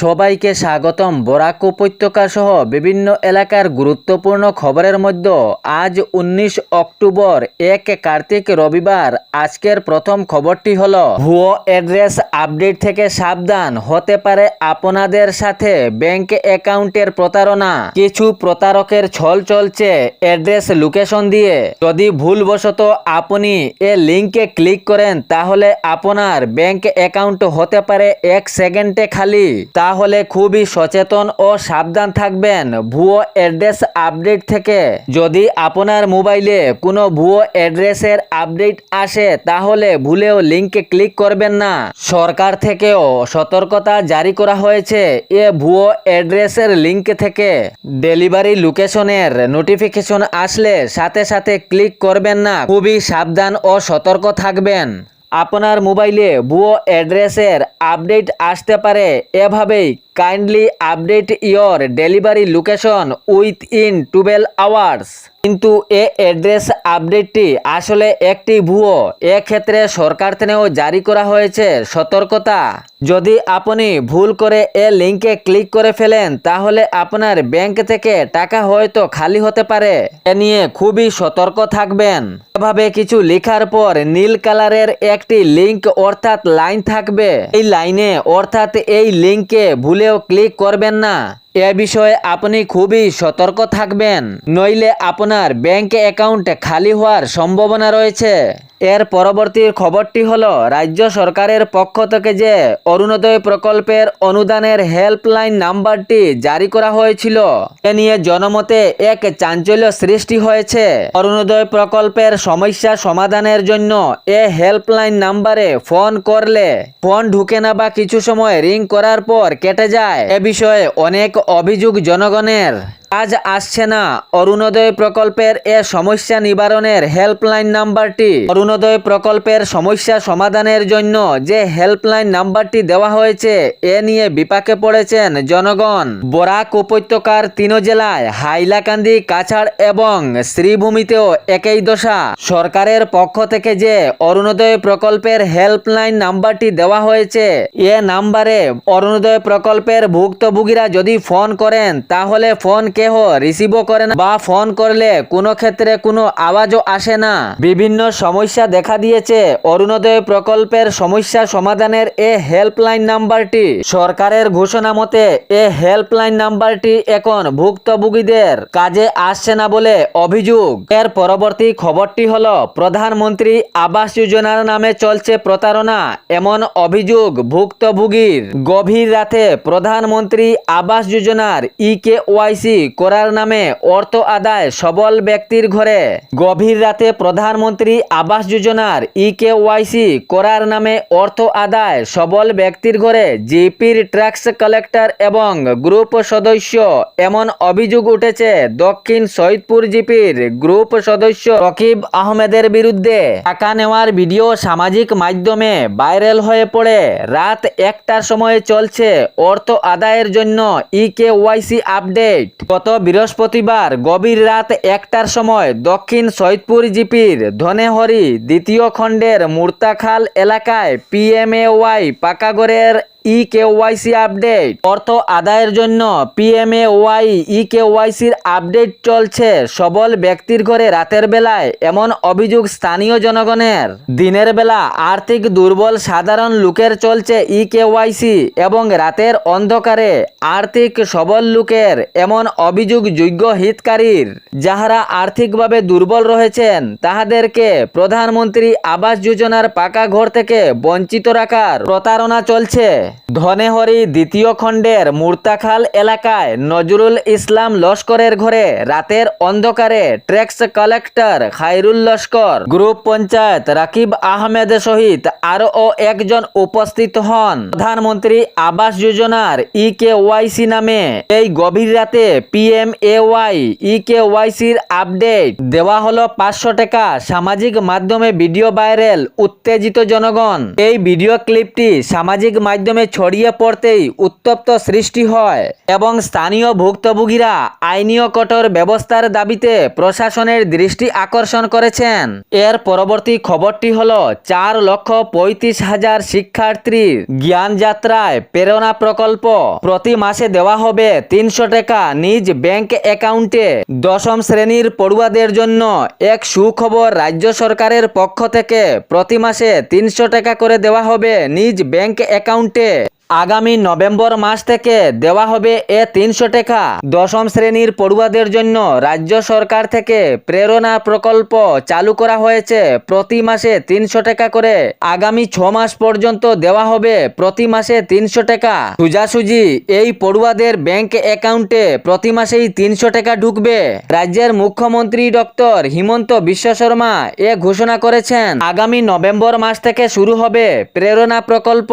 সবাইকে স্বাগতম। বরাক উপত্যকা সহ বিভিন্ন এলাকার গুরুত্বপূর্ণ খবরের মধ্যে আজ উনিশ অক্টোবর এক কার্তিক রবিবার আজকের প্রথম খবরটি হল, ভুয়ো অ্যাড্রেস আপডেট থেকে সাবধান, হতে পারে আপনাদের সাথে ব্যাংক অ্যাকাউন্টের প্রতারণা। কিছু প্রতারকের ছল চলছে অ্যাড্রেস লোকেশন দিয়ে। যদি ভুলবশত আপনি এ লিঙ্কে ক্লিক করেন, তাহলে আপনার ব্যাংক অ্যাকাউন্ট হতে পারে এক সেকেন্ডে খালি। তাহলে খুবই সচেতন ও সাবধান থাকবেন। ভুয়ো অ্যাড্রেস আপডেট থেকে। যদি আপনার মোবাইলে কোনো ভুয়ো অ্যাড্রেসের আপডেট আসে, তাহলে ভুলেও লিঙ্কে ক্লিক করবেন না। সরকার থেকেও সতর্কতা জারি করা হয়েছে এ ভুয়ো অ্যাড্রেসের লিঙ্ক থেকে। ডেলিভারি লোকেশনের নোটিফিকেশন আসলে সাথে সাথে ক্লিক করবেন না। খুবই সাবধান ও সতর্ক থাকবেন। আপনার মোবাইলে ভুয়ো অ্যাড্রেসের আপডেট আসতে পারে এভাবেই kindly update your delivery location within twelve hours কিন্তু এ অ্যাড্রেস আপডেটটি আসলে একটি ভুয়ো। এক্ষেত্রে সরকার থেকেও জারি করা হয়েছে সতর্কতা। যদি আপনি ভুল করে এ লিঙ্কে ক্লিক করে ফেলেন, তাহলে আপনার ব্যাংক থেকে টাকা হয়তো খালি হতে পারে। এ নিয়ে খুবই সতর্ক থাকবেন। এভাবে কিছু লেখার পর নীল কালারের একটি লিংক অর্থাৎ লাইন থাকবে। এই লাইনে অর্থাৎ এই লিংকে ভুলেও ক্লিক করবেন না। এ বিষয়ে আপনি খুবই সতর্ক থাকবেন। নইলে আপনার ব্যাঙ্ক অ্যাকাউন্ট খালি হওয়ার সম্ভাবনা রয়েছে। এর পরবর্তী খবরটি হলো, রাজ্য সরকারের পক্ষ থেকে যে অরুণোদয় প্রকল্পের অনুদানের হেল্পলাইন নাম্বারটি জারি করা হয়েছিল, এ নিয়ে জনমতে এক চাঞ্চল্য সৃষ্টি হয়েছে। অরুণোদয় প্রকল্পের সমস্যা সমাধানের জন্য এ হেল্পলাইন নাম্বারে ফোন করলে, ফোন ঢুকে না বা কিছু সময় রিং করার পর কেটে যায়। এ বিষয়ে অনেক অভিযোগ জনগণের। আজ আসছে না। অরুণোদয় প্রকল্পের এ সমস্যা নিবারণের হেল্পলাইন নাম্বারটি। অরুণোদয় প্রকল্পের সমস্যা সমাধানের জন্য যে হেল্পলাইন নাম্বারটি দেওয়া হয়েছে, এ নিয়ে বিপাকে পড়েছেন জনগণ। বরাক উপত্যকার তিন জেলায় হাইলাকান্দি, কাছাড় এবং শ্রীভূমিতেও একই দশা। সরকারের পক্ষ থেকে যে অরুণোদয় প্রকল্পের হেল্পলাইন নাম্বারটি দেওয়া হয়েছে, এ নাম্বারে অরুণোদয় প্রকল্পের ভুক্তভোগীরা যদি ফোন করেন, তাহলে ফোন কেহ রিসিভও করে না বা ফোন করলে কোনো ক্ষেত্রে কোনো আওয়াজও আসে না। বিভিন্ন সমস্যা দেখা দিয়েছে। অরুণোদয় প্রকল্পের সমস্যা সমাধানের এ হেল্পলাইন নাম্বারটি। সরকারের ঘোষণা মতে, এ হেল্পলাইন নাম্বারটি এখন ভুক্তভোগীদের কাজে আসছে না বলে অভিযোগ। এর পরবর্তী খবরটি হল, প্রধানমন্ত্রী আবাস যোজনার নামে চলছে প্রতারণা, এমন অভিযোগ ভুক্তভোগীর। গভীর রাতে প্রধানমন্ত্রী আবাস যোজনার ই কে ওয়াইসি করার নামে অর্থ আদায় সবল ব্যক্তির ঘরে। গভীর রাতে প্রধানমন্ত্রী আবাস যোজনার ই কে ওয়াইসি করার নামে অর্থ আদায় সবল ব্যক্তির ঘরে জিপির ট্যাক্স কালেক্টর এবং গ্রুপ সদস্য। এমন অভিযোগ উঠেছে দক্ষিণ সৈয়দপুর জিপির গ্রুপ সদস্য রকিব আহমেদের বিরুদ্ধে। টাকা নেওয়ার ভিডিও সামাজিক মাধ্যমে ভাইরাল হয়ে পড়ে। রাত একটার সময় চলছে অর্থ আদায়ের জন্য ই কে ওয়াইসি আপডেট। গত বৃহস্পতিবার গভীর রাত একটার সময় দক্ষিণ সৈদপুর জিপির ধনেহরি দ্বিতীয় খণ্ডের মুর্তাখাল এলাকায় পিএমএওয়াই পাকাগড়ের ই কেওয়াইসি আপডেট অর্থ আদায়ের জন্য পিএমএ ওয়াই ই কেওয়াইসির আপডেট চলছে। সবল ব্যক্তির ঘরে রাতের বেলায় এমন অভিযোগ স্থানীয় জনগণের। দিনের বেলা আর্থিক দুর্বল সাধারণ লোকের চলছে ই কেওয়াইসি এবং রাতের অন্ধকারে আর্থিক সবল লোকের এমন অভিযোগ যোগ্য হিতকারীর। যাহারা আর্থিকভাবে দুর্বল রয়েছেন, তাহাদেরকে প্রধানমন্ত্রী আবাস যোজনার পাকা ঘর থেকে বঞ্চিত রাখার প্রতারণা চলছে। ধনেহরি দ্বিতীয় খণ্ডের মুর্তাখাল এলাকায় নজরুল ইসলাম লস্করের ঘরে রাতের অন্ধকারে tax collector Khairul Laskar, group panchayat Rakib Ahmed সহিত আরও একজন উপস্থিত হন। প্রধানমন্ত্রী আবাস যোজনার ই কে ওয়াইসি নামে এই গভীর রাতে PM A Y E K ওয়াইসির update দেওয়া হলো পাঁচশো টাকা সামাজিক মাধ্যমে ভিডিও ভাইরাল, উত্তেজিত জনগণ। এই ভিডিও ক্লিপটি সামাজিক মাধ্যমে মাধ্যমে ছড়িয়ে পড়তেই উত্তপ্ত সৃষ্টি হয় এবং স্থানীয় ভুক্তভোগীরা আইনীয় কঠোর ব্যবস্থার দাবিতে প্রশাসনের দৃষ্টি আকর্ষণ করেছেন। এর পরবর্তী খবরটি হল, চার লক্ষ পঁয়ত্রিশ হাজার শিক্ষার্থীর জ্ঞান যাত্রায় প্রেরণা প্রকল্প প্রতি মাসে দেওয়া হবে তিনশো টাকা নিজ ব্যাংক অ্যাকাউন্টে। দশম শ্রেণির পড়ুয়াদের জন্য এক সুখবর রাজ্য সরকারের পক্ষ থেকে প্রতি মাসে তিনশো টাকা করে দেওয়া হবে নিজ ব্যাংক অ্যাকাউন্টে। আগামী নভেম্বর মাস থেকে দেওয়া হবে এ তিনশো টাকা। দশম শ্রেণির পড়ুয়াদের জন্য রাজ্য সরকার থেকে প্রেরণা প্রকল্প চালু করা হয়েছে। প্রতি মাসে তিনশো টাকা করে। আগামী ছ মাস পর্যন্ত দেওয়া হবে প্রতি মাসে তিনশো টাকা। সুজাসুজি এই পড়ুয়াদের ব্যাংক অ্যাকাউন্টে প্রতি মাসেই তিনশো টাকা ঢুকবে। রাজ্যের মুখ্যমন্ত্রী ডক্টর হিমন্ত বিশ্ব শর্মা এ ঘোষণা করেছেন। আগামী নভেম্বর মাস থেকে শুরু হবে প্রেরণা প্রকল্প।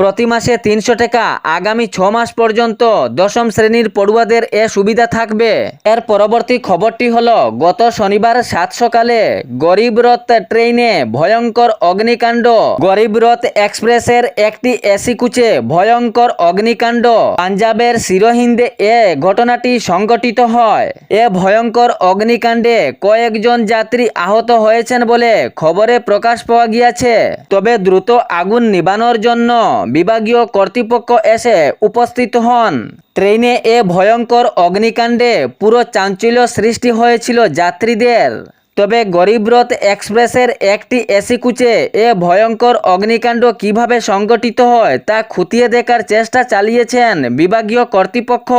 প্রতি মাসে তিনশো টাকা। আগামী ছ মাস পর্যন্ত দশম শ্রেণির পড়ুয়াদের এ সুবিধা থাকবে। এর পরবর্তী খবরটি হল, গত শনিবার সাত সকালে গরিব রথ ট্রেনে ভয়ঙ্কর অগ্নিকাণ্ড। গরিব রথ এক্সপ্রেসের একটি এসি কুচে ভয়ঙ্কর অগ্নিকাণ্ড। পাঞ্জাবের সিরোহিন্দে এ ঘটনাটি সংঘটিত হয়। এ ভয়ঙ্কর অগ্নিকাণ্ডে কয়েকজন যাত্রী আহত হয়েছেন বলে খবরে প্রকাশ পাওয়া গিয়েছে। তবে দ্রুত আগুন নিবানোর জন্য বিভাগীয় কর্তৃপক্ষ এসে উপস্থিত হন। ট্রেনে এ ভয়ঙ্কর অগ্নিকাণ্ডে পুরো চাঞ্চল্য সৃষ্টি হয়েছিল যাত্রীদের। তবে গরিবরথ এক্সপ্রেসের একটি এসি কুচে এ ভয়ঙ্কর অগ্নিকাণ্ড কীভাবে সংগঠিত হয় তা খতিয়ে দেখার চেষ্টা চালিয়েছেন বিভাগীয় কর্তৃপক্ষ।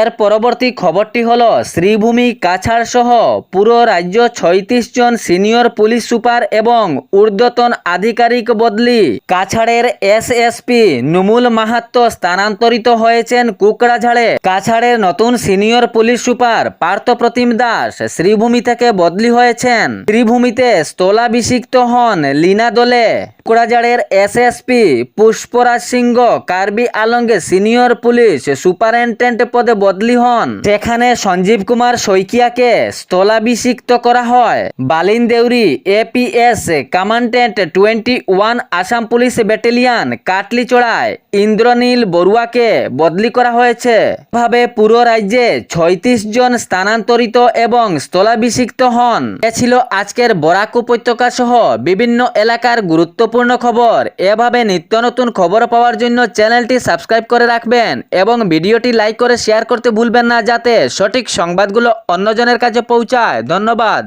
এর পরবর্তী খবরটি হল, শ্রীভূমি, কাছাড় সহ পুরো রাজ্য ছয়ত্রিশ জন সিনিয়র পুলিশ সুপার এবং ঊর্ধ্বতন আধিকারিক বদলি। কাছাড়ের এসএসপি নুমুল মাহাত্ম স্থানান্তরিত হয়েছেন কুকড়াঝাড়ে। কাছাড়ের নতুন senior police super Parthapratim Das Sribhumi থেকে বদলি হয়েছেন ত্রিভূমিতে স্থলাভিষিক্ত হন লীনা দোলে। কুকড়াঝাড়ের এসএসপি পুষ্পরাজ সিংহ, কার্বি আলঙ্গে সিনিয়র পুলিশ সুপারিনটেন্ডেন্ট পদে বদলি হন। সেখানে সঞ্জীব কুমার শইকিয়াকে স্থলাভিষিক্ত করা হয়। Balin Deori, APS commandant twenty one Assam police battalion কাটলিচড়ায় Indranil বড়ুয়াকে বদলি করা হয়েছে। ভাবে পুরো রাজ্যে ছয়ত্রিশ জন স্থানান্তরিত এবং স্থলাভিষিক্ত হন। এ ছিল আজকের বরাক উপত্যকা সহ বিভিন্ন এলাকার গুরুত্বপূর্ণ খবর। এভাবে নিত্য নতুন খবর পাওয়ার জন্য চ্যানেলটি সাবস্ক্রাইব করে রাখবেন এবং ভিডিওটি লাইক করে শেয়ার করতে ভুলবেন না যাতে সঠিক সংবাদগুলো অন্যজনের কাছে পৌঁছায়। ধন্যবাদ।